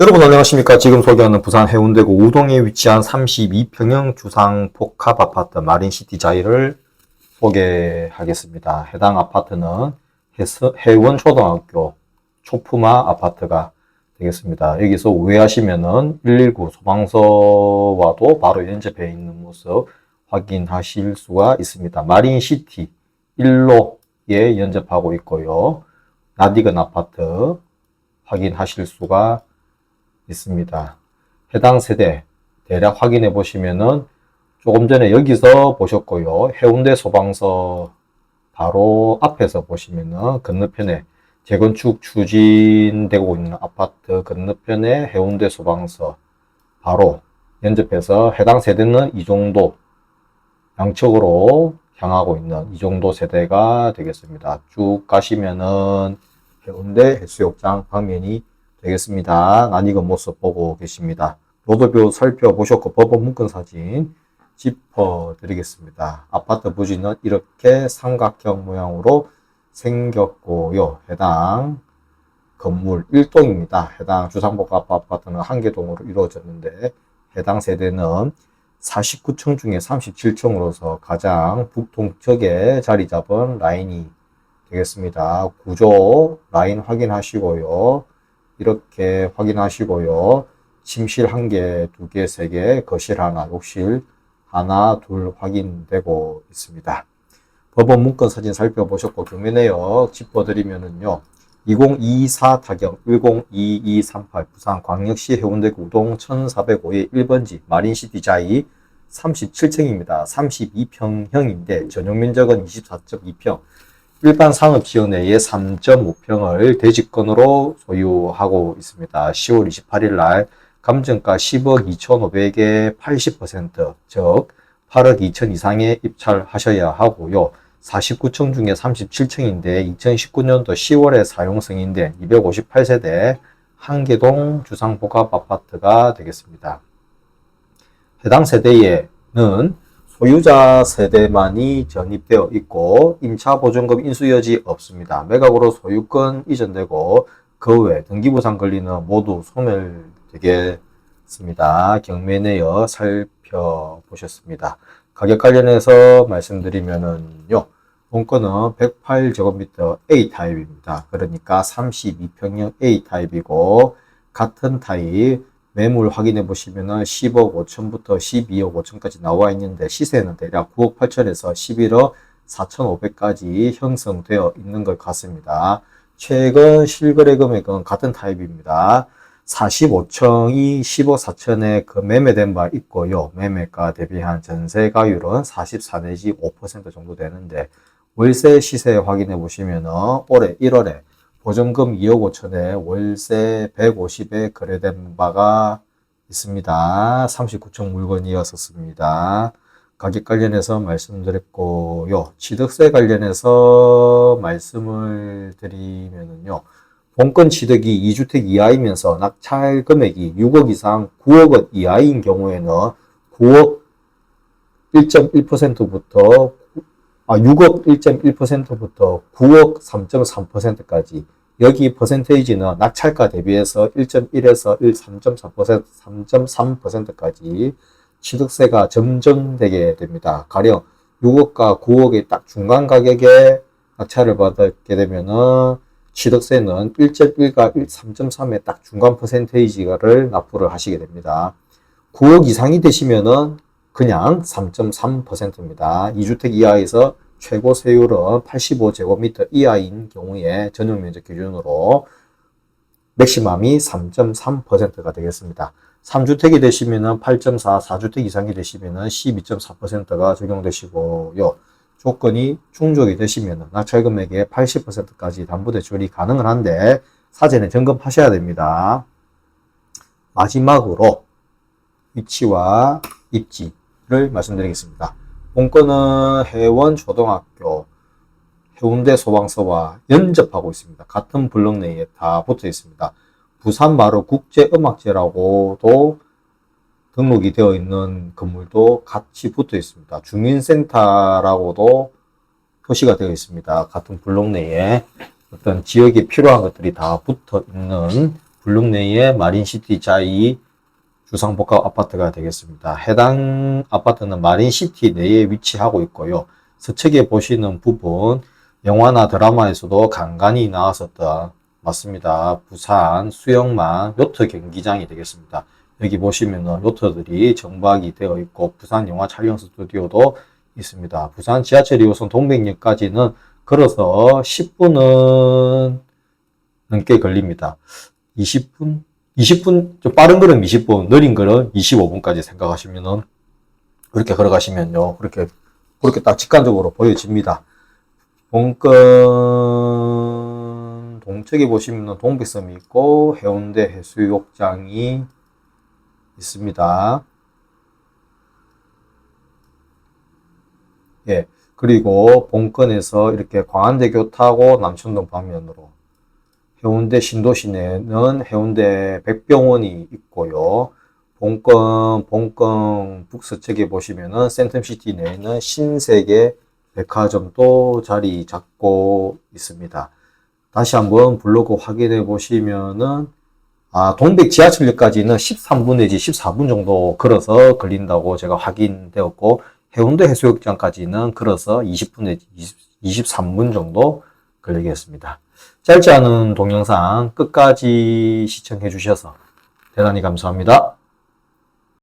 여러분 안녕하십니까. 지금 소개하는 부산 해운대구 우동에 위치한 32평형 주상 복합 아파트 마린시티 자이를 소개하겠습니다. 해당 아파트는 해원초등학교 초품화 아파트가 되겠습니다. 여기서 우회하시면은 119 소방서와도 바로 연접해 있는 모습 확인하실 수가 있습니다. 마린시티 1로에 연접하고 있고요. 나디건 아파트 확인하실 수가 있습니다. 해당 세대 대략 확인해 보시면은 조금 전에 여기서 보셨고요. 해운대 소방서 바로 앞에서 보시면은 건너편에 재건축 추진되고 있는 아파트 건너편에 해운대 소방서 바로 연접해서 해당 세대는 이 정도 양측으로 향하고 있는 이 정도 세대가 되겠습니다. 쭉 가시면은 해운대 해수욕장 방면이 되겠습니다. 난이건 모습 보고 계십니다. 로드뷰 살펴보셨고 법원 문건 사진 짚어 드리겠습니다. 아파트 부지는 이렇게 삼각형 모양으로 생겼고요. 해당 건물 1동입니다. 해당 주상복합 아파트는 한 개 동으로 이루어졌는데 해당 세대는 49층 중에 37층으로서 가장 북동쪽에 자리 잡은 라인이 되겠습니다. 구조 라인 확인하시고요. 이렇게 확인하시고요. 침실 한 개, 두 개, 세 개, 거실 하나, 욕실 하나, 둘 확인되고 있습니다. 법원 문건 사진 살펴보셨고 경매 내역 짚어드리면은요. 2024 타경 102238 부산 광역시 해운대구 우동 1405의 1번지 마린시티 자이 37층입니다. 32평형인데 전용 면적은 24.2평, 일반 상업 지역 내에 3.5평을 대지권으로 소유하고 있습니다. 10월 28일 날 감정가 10억 2,500에 80%, 즉 8억 2천 이상에 입찰하셔야 하고요. 49층 중에 37층인데 2019년도 10월에 사용승인데 258세대 한계동 주상복합 아파트가 되겠습니다. 해당 세대에는 소유자 세대만이 전입되어 있고 임차 보증금 인수 여지 없습니다. 매각으로 소유권 이전되고 그 외 등기부상 권리는 모두 소멸되겠습니다. 경매 내역 살펴보셨습니다. 가격 관련해서 말씀드리면은요. 본건은 108제곱미터 A타입입니다. 그러니까 32평형 A타입이고 같은 타입 매물 확인해 보시면은 10억 5천부터 12억 5천까지 나와 있는데 시세는 대략 9억 8천에서 11억 4천5백까지 형성되어 있는 것 같습니다. 최근 실거래 금액은 같은 타입입니다. 45층이 15억 4천에 그 매매된 바 있고요. 매매가 대비한 전세가율은 44 내지 5% 정도 되는데 월세 시세 확인해 보시면은 올해 1월에 보증금 2억 5천에 월세 150에 거래된 바가 있습니다. 39층 물건이었었습니다. 가격 관련해서 말씀드렸고요. 취득세 관련해서 말씀을 드리면은요. 본건 취득이 2주택 이하이면서 낙찰 금액이 6억 이상 9억 원 이하인 경우에는 9억 1.1%부터 아, 6억 1.1%부터 9억 3.3%까지 여기 퍼센테이지는 낙찰가 대비해서 1.1에서 1, 3.4%, 3.3%까지 취득세가 점점되게 됩니다. 가령 6억과 9억의 딱 중간 가격에 낙찰을 받게 되면은 취득세는 1.1과 3.3의 딱 중간 퍼센테이지를 납부를 하시게 됩니다. 9억 이상이 되시면은 그냥 3.3%입니다. 2주택 이하에서 최고 세율은 85제곱미터 이하인 경우에 전용 면적 기준으로 맥시멈이 3.3%가 되겠습니다. 3주택이 되시면은 8.4, 4주택 이상이 되시면은 12.4%가 적용되시고요. 조건이 충족이 되시면은 낙찰 금액의 80%까지 담보대출이 가능은 한데 사전에 점검하셔야 됩니다. 마지막으로 위치와 입지 를 말씀드리겠습니다. 본건은 해원 초등학교, 해운대 소방서와 연접하고 있습니다. 같은 블록 내에 다 붙어 있습니다. 부산 마루 국제음악제라고도 등록이 되어 있는 건물도 같이 붙어 있습니다. 주민센터라고도 표시가 되어 있습니다. 같은 블록 내에 어떤 지역에 필요한 것들이 다 붙어 있는 블록 내의 마린시티 자이 주상복합 아파트가 되겠습니다. 해당 아파트는 마린시티 내에 위치하고 있고요. 서측에 보시는 부분 영화나 드라마에서도 간간히 나왔었던 맞습니다. 부산 수영만 요트 경기장이 되겠습니다. 여기 보시면은 요트들이 정박이 되어 있고 부산 영화 촬영 스튜디오도 있습니다. 부산 지하철 2호선 동백역까지는 걸어서 10분은 넘게 걸립니다. 20분? 20분, 좀 빠른 걸음 20분, 느린 걸음 25분까지 생각하시면은 그렇게 걸어가시면요. 그렇게, 그렇게 딱 직관적으로 보여집니다. 본건 동쪽에 보시면은 동백섬이 있고 해운대 해수욕장이 있습니다. 예. 그리고 본건에서 이렇게 광안대교 타고 남천동 방면으로 해운대 신도시 내는 해운대 백병원이 있고요. 본건, 본건 북서쪽에 보시면은 센텀시티 내에는 신세계 백화점도 자리 잡고 있습니다. 다시 한번 블로그 확인해 보시면은 아, 동백 지하철역까지는 13분 내지 14분 정도 걸어서 걸린다고 제가 확인되었고 해운대 해수욕장까지는 걸어서 20분 내지 20, 23분 정도 걸리겠습니다. 짧지 않은 동영상 끝까지 시청해 주셔서 대단히 감사합니다.